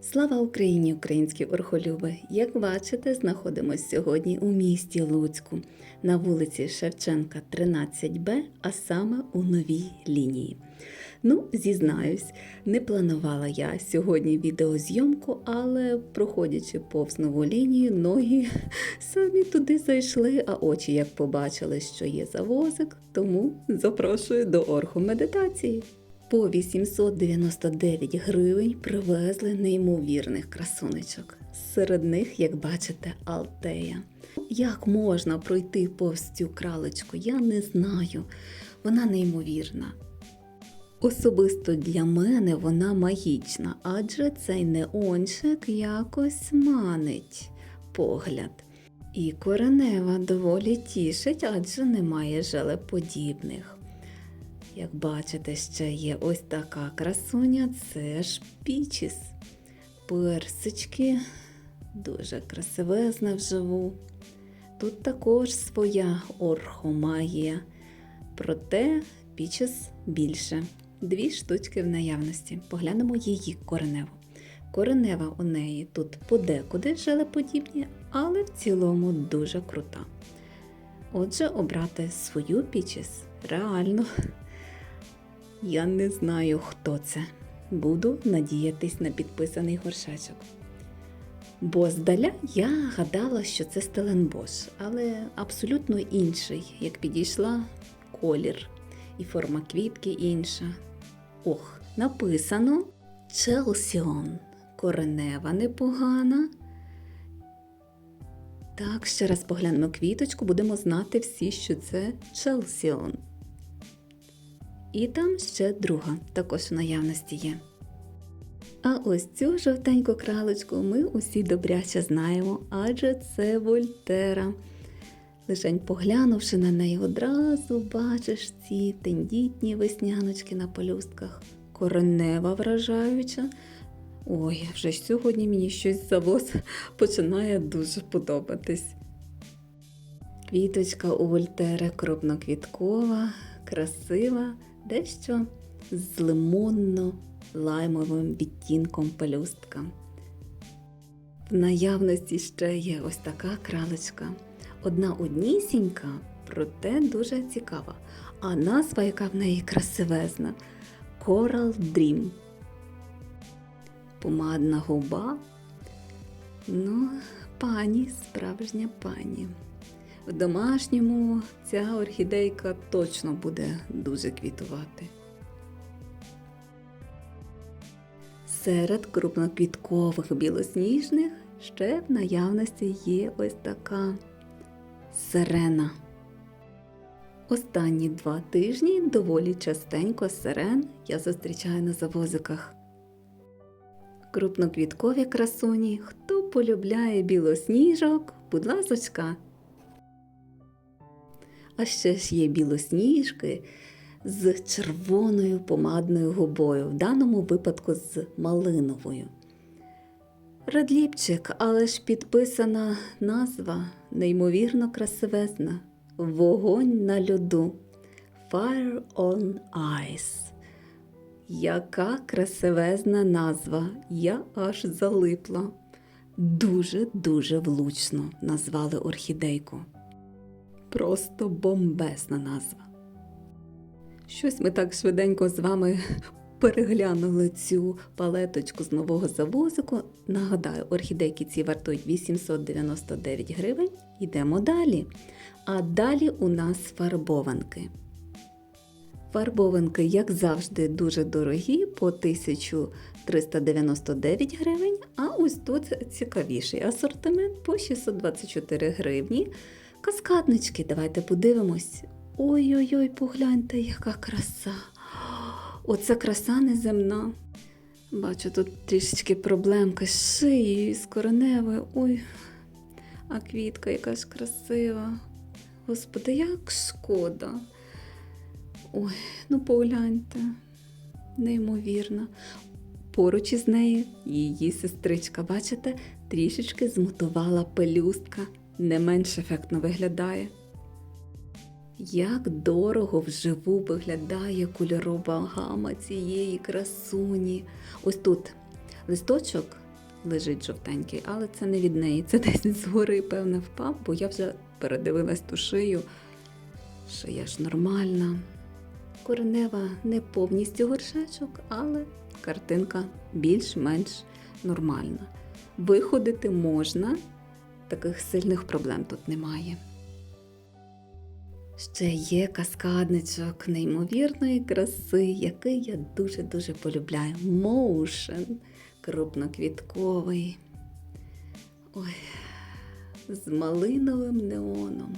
Слава Україні, українські орхолюби! Як бачите, знаходимося сьогодні у місті Луцьку на вулиці Шевченка, 13Б, а саме у новій лінії. Ну, зізнаюсь, не планувала я сьогодні відеозйомку, але проходячи повз нову лінію, ноги самі туди зайшли, а очі як побачили, що є завозик, тому запрошую до орхомедитації. По 899 гривень привезли неймовірних красунечок. Серед них, як бачите, Алтея. Як можна пройти повз цю кралечку, я не знаю. Вона неймовірна. Особисто для мене вона магічна, адже цей неончик якось манить погляд. І коренева доволі тішить, адже немає желеподібних. Як бачите, ще є ось така красуня, це ж пічіс. Персички, дуже красивезна вживу. Тут також своя орхомагія, проте пічіс більше. Дві штучки в наявності. Поглянемо її кореневу. Коренева у неї тут подекуди желеподібні, але в цілому дуже крута. Отже, обрати свою пічіс реально. Я не знаю, хто це. Буду надіятись на підписаний горшечок. Бо здаля я гадала, що це Стеленбош, але абсолютно інший, як підійшла колір і форма квітки інша. Ох, написано Челсіон. Коренева непогана. Так, ще раз поглянемо квіточку, будемо знати всі, що це Челсіон. І там ще друга також в наявності є. А ось цю жовтеньку кралочку ми усі добряче знаємо, адже це Вольтера. Лишень поглянувши на неї, одразу бачиш ці тендітні весняночки на полюстках, коренева вражаюча. Ой, вже сьогодні мені щось завоз починає дуже подобатись. Квіточка у Вольтери крупноквіткова, красива, дещо з лимонно-лаймовим відтінком пелюстка. В наявності ще є ось така кралечка. Одна однісінька, проте дуже цікава. А назва, яка в неї красивезна Coral Dream. Помадна губа. Ну, пані, справжня пані. В домашньому ця орхідейка точно буде дуже квітувати. Серед крупноквіткових білосніжних ще в наявності є ось така сирена. Останні два тижні доволі частенько сирен я зустрічаю на завозиках. Крупноквіткові красуні, хто полюбляє білосніжок, будь ласочка. А ще ж є білосніжки з червоною помадною губою, в даному випадку з малиновою. Радліпчик, але ж підписана назва неймовірно красивезна. Вогонь на льоду. Fire on Ice. Яка красивезна назва. Я аж залипла. Дуже-дуже влучно назвали орхідейку. Просто бомбесна назва. Щось ми так швиденько з вами переглянули цю палеточку з нового завозику. Нагадаю, орхідейки ці вартують 899 гривень. Йдемо далі. А далі у нас фарбованки. Фарбованки, як завжди, дуже дорогі, по 1399 гривень, а ось тут цікавіший асортимент по 624 гривні. Каскаднички, давайте подивимось. Ой-ой-ой, погляньте, яка краса! Оце краса неземна. Бачу, тут трішечки проблемки з шиєю, з кореневою. Ой, а квітка яка ж красива. Господи, як шкода. Ой, ну погляньте, неймовірно. Поруч із нею її сестричка, бачите, трішечки змутувала пелюстка, не менш ефектно виглядає. Як дорого вживу виглядає кольорова гама цієї красуні. Ось тут листочок лежить жовтенький, але це не від неї. Це десь згори, певне, впав, бо я вже передивилась ту шию. Шия ж нормальна. Коренева не повністю горшечок, але картинка більш-менш нормальна. Виходити можна, таких сильних проблем тут немає. Ще є каскадничок неймовірної краси, який я дуже-дуже полюбляю. Моушен крупноквітковий. Ой, з малиновим неоном.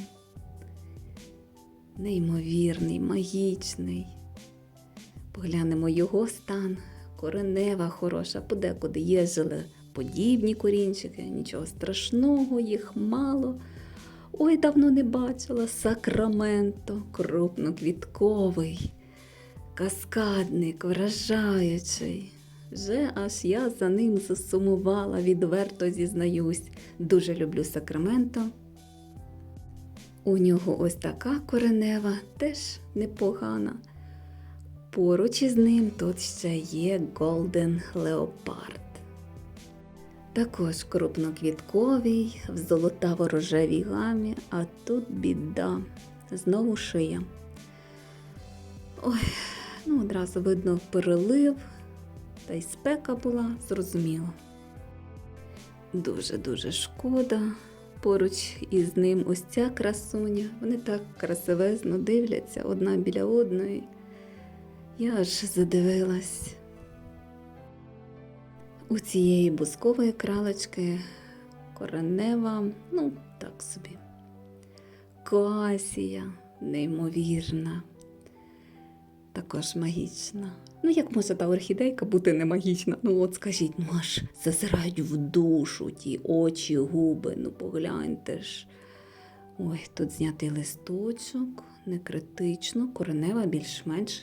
Неймовірний, магічний. Поглянемо його стан. Коренева хороша, подекуди є подібні корінчики, нічого страшного, їх мало. Ой, давно не бачила сакраменто, крупноквітковий, каскадник, вражаючий. Вже аж я за ним засумувала, відверто зізнаюсь. Дуже люблю сакраменто. У нього ось така коренева, теж непогана. Поруч із ним тут ще є Golden Leopard. Також крупноквітковий, в золотаво-рожевій гамі, а тут біда. Знову шия. Ой, ну одразу видно перелив, та й спека була, зрозуміло. Дуже-дуже шкода. Поруч із ним ось ця красуня. Вони так красивезно дивляться одна біля одної. Я аж задивилась. У цієї бускової кралечки коренева, ну, так собі. Коасія, неймовірна, також магічна. Ну, як може та орхідейка бути не магічна? Ну, от скажіть, ну аж зазирають в душу ті очі, губи, ну погляньте ж. Ой, тут знятий листочок, не критично, коренева більш-менш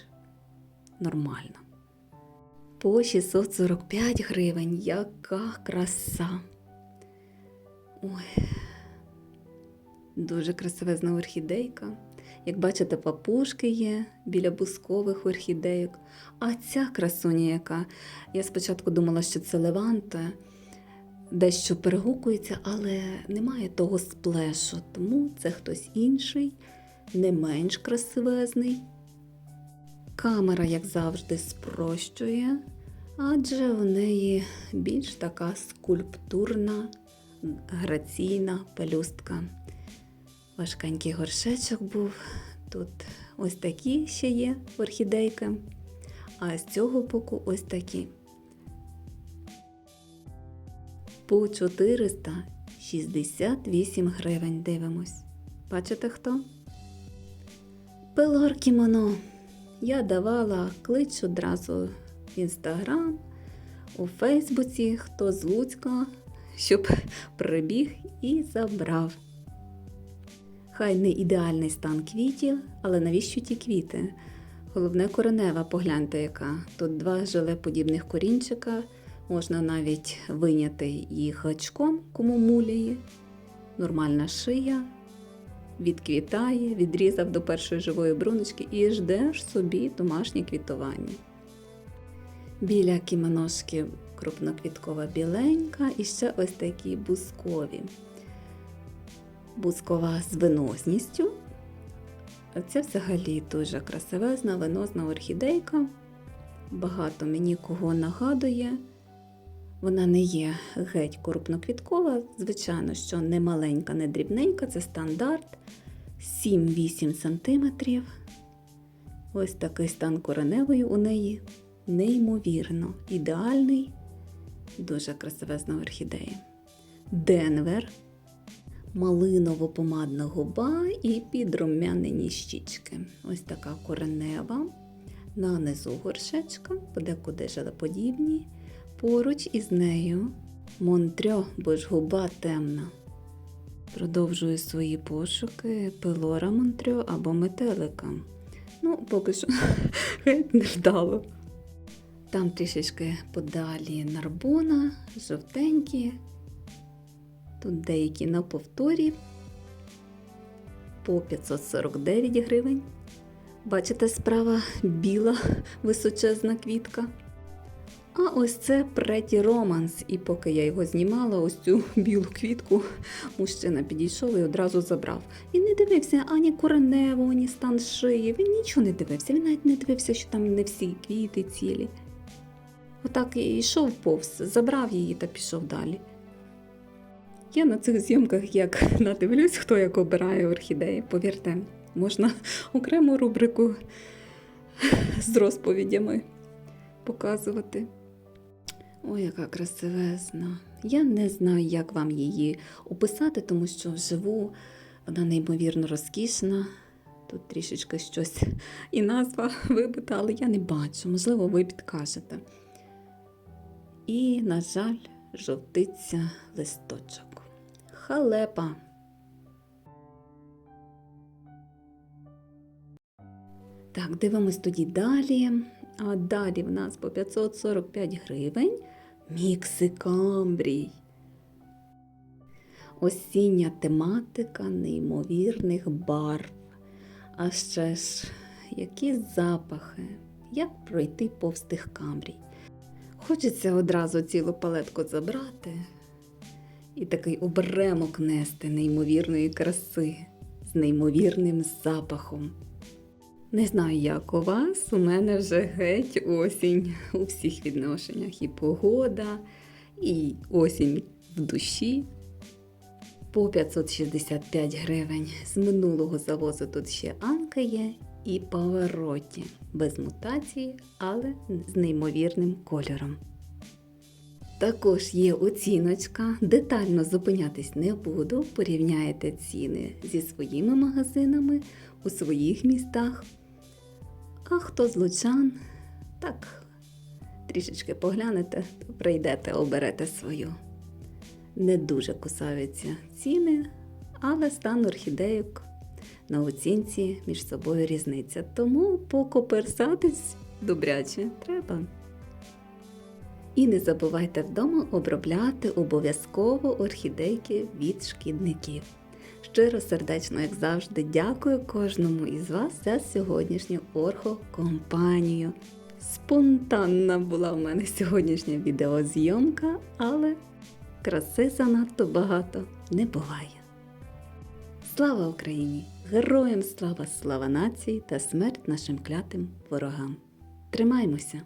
нормальна. По 645 гривень. Яка краса. Ой, дуже красивезна орхідейка. Як бачите, папушки є біля бускових орхідейок. А ця красуня, яка я спочатку думала, що це леванта, дещо перегукується, але немає того сплешу, тому це хтось інший, не менш красивезний. Камера, як завжди, спрощує, адже у неї більш така скульптурна, граційна пелюстка. Важкенький горшечок був. Тут ось такі ще є орхідейки, а з цього боку ось такі. По 468 гривень дивимось. Бачите хто? Пелор кімоно. Я давала клич одразу в інстаграм, у Фейсбуці, хто з Луцька, щоб прибіг і забрав. Хай не ідеальний стан квітів, але навіщо ті квіти? Головне коренева, погляньте, яка. Тут два жилеподібних корінчика, можна навіть виняти їх гачком, кому муляє. Нормальна шия, відквітає, відрізав до першої живої бруночки і ждеш собі домашнє квітування. Біля кімоношки крупноквіткова біленька і ще ось такі бускові. Бускова з виносністю. Це взагалі дуже красивезна виносна орхідейка. Багато мені кого нагадує. Вона не є геть крупноквіткова, звичайно, що не маленька, не дрібненька, це стандарт 7-8 см. Ось такий стан кореневої у неї неймовірно, ідеальний, дуже красивезна орхідея. Денвер, малиново-помадна губа і підрум'янені щічки. Ось така коренева. На низу горшечка, подекуди желеподібні. Поруч із нею Монтрьо, бо ж губа темна. Продовжую свої пошуки пилора Монтрьо або метелика. Ну, поки що не вдало. Там трішечки подалі нарбона, жовтенькі. Тут деякі на повторі по 549 гривень. Бачите, справа біла височезна квітка. А ось це Преті Романс. І поки я його знімала, ось цю білу квітку мужчина підійшов і одразу забрав. Він не дивився ані кореневу, ані стан шиї. Він нічого не дивився. Він навіть не дивився, що там не всі квіти цілі. Отак і йшов повз, забрав її та пішов далі. Я на цих зйомках як надивлюсь, хто як обирає орхідеї. Повірте, можна окрему рубрику з розповідями показувати. Ой, яка красивезна. Я не знаю, як вам її описати, тому що вживу вона неймовірно розкішна. Тут трішечки щось і назва вибита, але я не бачу. Можливо, ви підкажете. І, на жаль, жовтиться листочок. Халепа. Так, дивимось тоді далі. А далі в нас по 545 гривень міксикамбрій. Осіння тематика неймовірних барв. А ще ж, які запахи, як пройти повз тих камбрій. Хочеться одразу цілу палетку забрати і такий обремок нести неймовірної краси з неймовірним запахом. Не знаю, як у вас, у мене вже геть осінь у всіх відношеннях. І погода, і осінь в душі. По 565 гривень. З минулого завозу тут ще Анка є і Павароті. Без мутації, але з неймовірним кольором. Також є оціночка, детально зупинятись не буду. Порівняєте ціни зі своїми магазинами у своїх містах. А хто з лучан, так трішечки поглянете, то прийдете, оберете свою. Не дуже кусаються ціни, але стан орхідейок на оцінці між собою різниця. Тому покоперсатись добряче треба. І не забувайте вдома обробляти обов'язково орхідейки від шкідників. Щиро сердечно, як завжди, дякую кожному із вас за сьогоднішню орхокомпанію. Спонтанна була в мене сьогоднішня відеозйомка, але краси занадто багато не буває. Слава Україні! Героям слава, слава нації та смерть нашим клятим ворогам! Тримаймося!